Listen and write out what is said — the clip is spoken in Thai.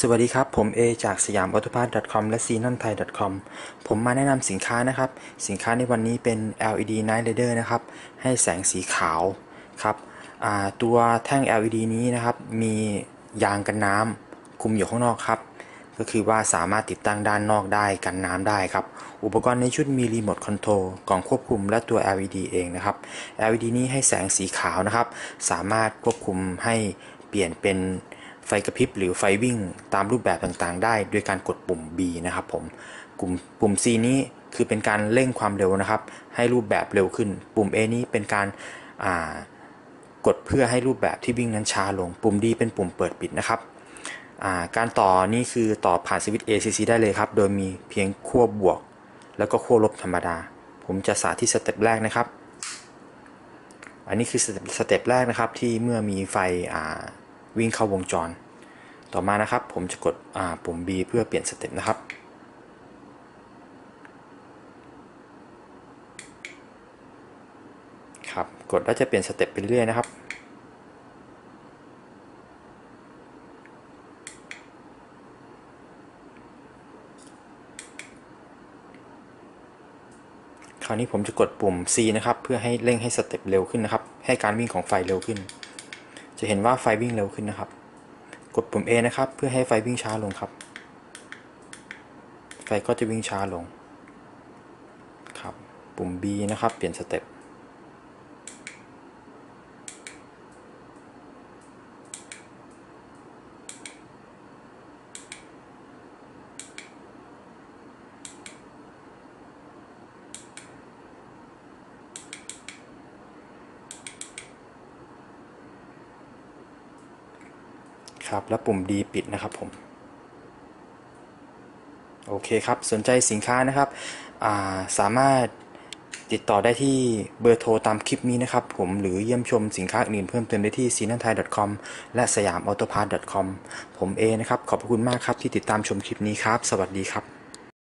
สวัสดีครับ ผมเอจากสยามอ u ต o พาร์ .com และ c n o n t h a i .com ผมมาแนะนำสินค้านะครับ สินค้าในวันนี้เป็น LED Night Rider นะครับ ให้แสงสีขาวครับตัวแท่ง LED นี้นะครับ มียางกันน้ำคุมอยู่ข้างนอกครับ ก็คือว่าสามารถติดตั้งด้านนอกได้กันน้ำได้ครับ อุปกรณ์ในชุดมีรีโมทคอนโทรลกล่องควบคุมและตัว LED เองนะครับ LED นี้ให้แสงสีขาวนะครับ สามารถควบคุมให้เปลี่ยนเป็น ไฟกระพริบหรือไฟวิ่งตามรูปแบบต่างๆ ได้ด้วยการกดปุ่ม B นะครับผมปุ่มปุ่ม C นี้คือเป็นการเร่งความเร็วนะครับ ให้รูปแบบเร็วขึ้น ปุ่ม A นี้เป็นการกดเพื่อให้รูปแบบที่วิ่งนั้นช้าลง ปุ่ม D เป็นปุ่มเปิดปิดนะครับาการต่อนี่คือต่อผ่านสวิตช์ ACC ได้เลยครับ โดยมีเพียงขั้วบวก แล้วก็ขั้วลบธรรมดา ผมจะสาธิตสเต็ปแรกนะครับ อันนี้คือสเต็ปแรกนะครับที่เมื่อมีไฟ วิ่งเข้าวงจร ต่อมานะครับ ผมจะกดปุ่ม B เพื่อเปลี่ยนสเต็ปนะครับ ครับ กดแล้วจะเปลี่ยนสเต็ปไปเรื่อยนะครับคราวนี้ผมจะกดปุ่ม C นะครับ เพื่อให้เร่งให้สเต็ปเร็วขึ้นนะครับ ให้การวิ่งของไฟเร็วขึ้น จะเห็นว่าไฟวิ่งเร็วขึ้นนะครับ กดปุ่ม A นะครับ เพื่อให้ไฟวิ่งช้าลงครับ ไฟก็จะวิ่งช้าลงครับ ปุ่ม B นะครับ เปลี่ยนสเต็ป ครับ แล้วปุ่ม D ปิดนะครับผมโอเคครับ สนใจสินค้านะครับสามารถติดต่อได้ที่เบอร์โทรตามคลิปนี้นะครับผมหรือเยี่ยมชมสินค้าอื่นเพิ่มเติมได้ที่ s i n a n t h a i c o m และสยามออโตพาร์ c o m ผมเอนะครับ ขอบคุณมากครับที่ติดตามชมคลิปนี้ครับ สวัสดีครับ